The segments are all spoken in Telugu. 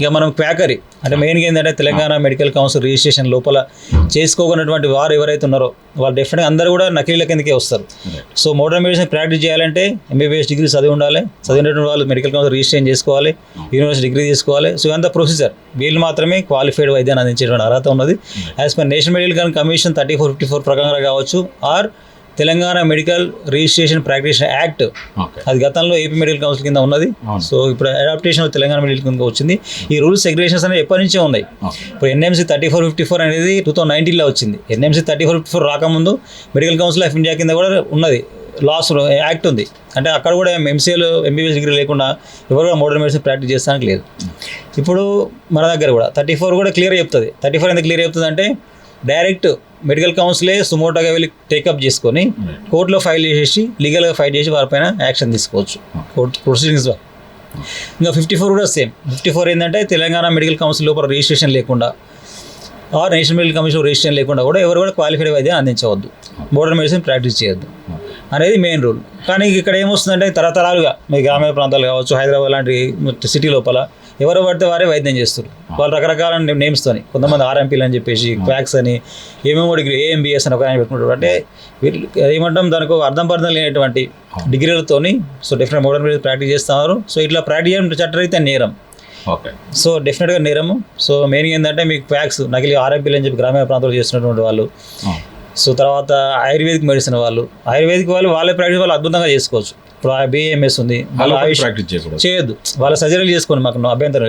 ఇక మనం క్వాకరీ అంటే మెయిన్గా ఏంటంటే తెలంగాణ మెడికల్ కౌన్సిల్ రిజిస్ట్రేషన్ లోపల చేసుకోకున్నటువంటి వారు ఎవరైతే ఉన్నారో వాళ్ళు డెఫినెట్గా అందరూ కూడా నకిలీల కిందకే వస్తారు. సో మోడర్న్ మెడిసిన్ ప్రాక్టీస్ చేయాలంటే ఎంబీబీఎస్ డిగ్రీ చదివి ఉండాలి చదివినటువంటి వాళ్ళు మెడికల్ కౌన్సిల్ రిజిస్ట్రేషన్ చేసుకోవాలి యూనివర్సిటీ డిగ్రీ తీసుకోవాలి. సో ఇదంతా ప్రొసీజర్ వీళ్ళు మాత్రమే క్వాలిఫైడ్ వైద్యాన్ని అందించేటువంటి అర్హత ఉన్నది. As per National Medical Commission thirty four fifty four ప్రకారంగా కావచ్చు or Telangana medical registration practition act అది గతంలో ఏపీ మెడికల్ కౌన్సిల్ కింద ఉన్నది. సో ఇప్పుడు అడాప్టేషన్ తెలంగాణ మెడికల్ కింద వచ్చింది. ఈ రూల్స్ రెగ్యులేషన్స్ అనేవి ఎప్పటి నుంచే ఉన్నాయి. ఇప్పుడు NMC thirty four fifty four అనేది టూ థౌసండ్ నైన్టీన్లో వచ్చింది. NMC thirty four fifty four రాకముందు మెడికల్ కౌన్సిల్ ఆఫ్ ఇండియా కింద కూడా ఉన్నది. లాస్ యాక్ట్ ఉంది. అంటే అక్కడ కూడా ఎంసీఏలు ఎంబీబీఎస్ డిగ్రీ లేకుండా ఎవరు కూడా మోడర్న్ మెడిసిన్ ప్రాక్టీస్ చేస్తానికి లేదు. ఇప్పుడు మన దగ్గర కూడా థర్టీ ఫోర్ కూడా క్లియర్ చెప్తుంది. థర్టీ ఫోర్ ఎందుకు క్లియర్ చెప్తుంది అంటే డైరెక్ట్ మెడికల్ కౌన్సిలే సుమోటోగా వెళ్ళి టేకప్ చేసుకొని కోర్టులో ఫైల్ చేసేసి లీగల్గా ఫైల్ చేసి వారిపైన యాక్షన్ తీసుకోవచ్చు. కోర్టు ప్రొసీడింగ్స్ ఇంకా ఫిఫ్టీ ఫోర్ కూడా సేమ్. ఫిఫ్టీ ఫోర్ ఏంటంటే తెలంగాణ మెడికల్ కౌన్సిల్ లోపల రిజిస్ట్రేషన్ లేకుండా or national medical commission registration లేకుండా కూడా ఎవరు కూడా క్వాలిఫైడ్ వైద్యం అందించవద్దు. మోడర్న్ మెడిసిన్ ప్రాక్టీస్ చేయొద్దు. అనేది మెయిన్ రూల్. కానీ ఇక్కడ ఏమొస్తుందంటే తరతరాలుగా మీ గ్రామీణ ప్రాంతాలు కావచ్చు హైదరాబాద్ లాంటి సిటీ లోపల ఎవరు పడితే వారే వైద్యం చేస్తారు. వాళ్ళు రకరకాల నేమ్స్తోని కొంతమంది ఆర్ఎంపీలు అని చెప్పేసి క్వాక్స్ అని ఏమేమో డిగ్రీ ఏఎంబీఎస్ అని ఒక ఆయన పెట్టుకుంటారు అంటే వీళ్ళు ఏమంటాం దానికి ఒక అర్థం పర్థం లేనటువంటి డిగ్రీలతోని so definite modern medicine practice చేస్తున్నారు. సో ఇట్లా ప్రాక్టీస్ చేయడం చట్టరీత్యా నేరం. ఓకే. సో డెఫినెట్గా నేరము. సో మెయిన్ ఏంటంటే మీకు ఫ్యాక్స్ నకిలీ ఆర్ఎంపీలు అని చెప్పి గ్రామీణ ప్రాంతాల్లో చేస్తున్నటువంటి వాళ్ళు. సో తర్వాత ఆయుర్వేదిక్ మెడిసిన్ వాళ్ళు. ఆయుర్వేదిక్ వాళ్ళు వాళ్ళే ప్రాక్టీస్ వాళ్ళు అద్భుతంగా చేసుకోవచ్చు. ఇప్పుడు బిఏఎంఎస్ ఉంది. వాళ్ళ ఆయుష్ ప్రాక్టీస్ చేయకూడదు. చేయొద్దు. వాళ్ళ సర్జరీలు చేసుకోండి మాకు అభ్యంతరం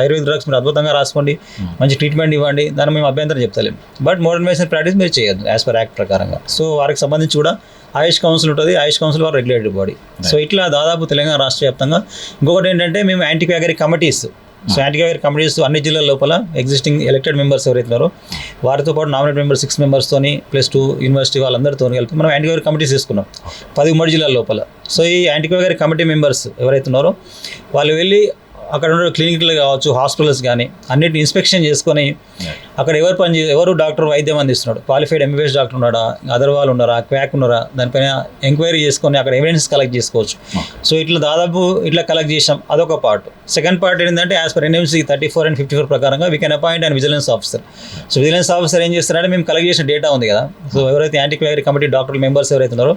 ఆయుర్వేద డ్రగ్స్ మీరు అద్భుతంగా రాసుకోండి. మంచి ట్రీట్మెంట్ ఇవ్వండి. దాన్ని మేము అభ్యంతరం చెప్తలేము బట్ మోడర్న్ మెడిసిన్ ప్రాక్టీస్ మీరు చేయొద్దు యాజ్ పర్ యాక్ట్ ప్రకారంగా. సో వారికి సంబంధించి కూడా ఆయుష్ కౌన్సిల్ ఉంటుంది. ఆయుష్ కౌన్సిల్ వారు రెగ్యులేటెడ్ బాడీ. సో ఇట్లా దాదాపు తెలంగాణ రాష్ట్ర వ్యాప్తంగా. ఇంకొకటి ఏంటంటే మేము anti quackery committees so anti committees అన్ని జిల్లాల లోపల ఎగ్జిస్టింగ్ ఎలక్టెడ్ మెంబర్స్ ఎవరైతున్నారో వారితో పాటు నామినేట్ మెంబర్స్ సిక్స్ మెంబర్స్తోని ప్లస్ టూ యూనివర్సిటీ వాళ్ళందరితో కలిపి మనం యాంటీ క్యాగరీ కమిటీస్ తీసుకున్నాం పది ఉమ్మడి జిల్లాల లోపల. సో ఈ యాంటీ గారి కమిటీ మెంబర్స్ ఎవరైతున్నారో వాళ్ళు వెళ్ళి అక్కడ ఉన్న క్లినిక్లు కావచ్చు హాస్పిటల్స్ కానీ అన్నిటిని ఇన్స్పెక్షన్ చేసుకొని అక్కడ ఎవరు పని చే- ఎవరు డాక్టర్ వైద్యం అందిస్తున్నాడు? క్వాలిఫైడ్ ఎంబీబీఎస్ డాక్టర్ ఉన్నాడా? అదర్ వాళ్ళు ఉన్నారా? క్వాక్ ఉన్నారా? దానిపైన ఎంక్వైరీ చేసుకొని అక్కడ ఎవిడెన్స్ కలెక్ట్ చేసుకోవచ్చు. సో ఇట్లా దాదాపు ఇట్లా కలెక్ట్ చేసాం అదొక పార్ట్ సెకండ్ పార్ట్ ఏంటంటే as per NMC thirty four and fifty four ప్రకారంగా we can appoint and vigilance officer so vigilance officer ఏం చేస్తారంటే మేము కలెక్ట్ చేసిన డేటా ఉంది కదా. సో ఎవరైతే anti quarry committee doctor members ఎవరైతే ఉన్నారో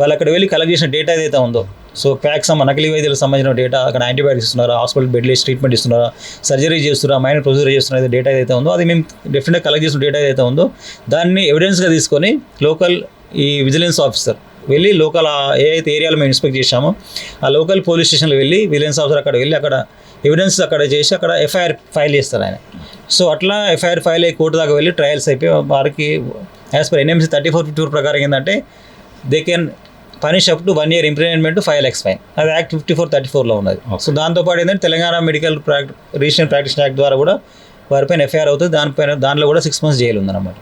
వాళ్ళు అక్కడ వెళ్ళి కలెక్ట్ చేసిన డేటా ఏదైతే ఉందో సో క్వాక్ నకిలీ వైద్యులకు సంబంధించిన డేటా అక్కడ యాంటీబయాటిక్స్ ఇస్తున్నారా హాస్పిటల్ బెడ్ లేసి ట్రీట్మెంట్ ఇస్తున్నారా సర్జరీ చేస్తున్నారా మైనర్ ప్రొసీజర్ చేస్తున్న డేటా ఏదైతే ఉందో అది మేము డెఫినెట్గా కలెక్ట్ చేసిన డేటా ఏదైతే ఉందో దాన్ని ఎవిడెన్స్గా తీసుకొని లోకల్ ఈ విజిలెన్స్ ఆఫీసర్ వెళ్ళి లోకల్ ఏ అయితే ఏరియాలో మేము ఇన్స్పెక్ట్ చేశామో ఆ లోకల్ పోలీస్ స్టేషన్లో వెళ్ళి విజిలెన్స్ ఆఫీసర్ అక్కడ వెళ్ళి అక్కడ ఎవిడెన్స్ అక్కడ చేసి అక్కడ ఎఫ్ఐఆర్ ఫైల్ చేస్తారు ఆయన. సో అట్లా ఎఫ్ఐఆర్ ఫైల్ అయ్యి కోర్టు దాకా వెళ్ళి ట్రయల్స్ అయిపోయి వారికి as per NMC thirty four fifty four ప్రకారం ఏంటంటే they can punish up to one year imprisonment five lakhs fine అది యాక్ట్ ఫిఫ్టీ ఫోర్ థర్టీ ఫోర్లో ఉన్నది సో దాంతోపాటు ఏంటంటే తెలంగాణ మెడికల్ ప్రాక్ట్ రిజిస్ట్రేషన్ ప్రాక్టీషన్ యాక్ట్ ద్వారా కూడా వారిపైన ఎఫ్ఐఆర్ అవుతుంది. దానిపైన దానిలో కూడా సిక్స్ మంత్స్ జైలు ఉందన్నమాట.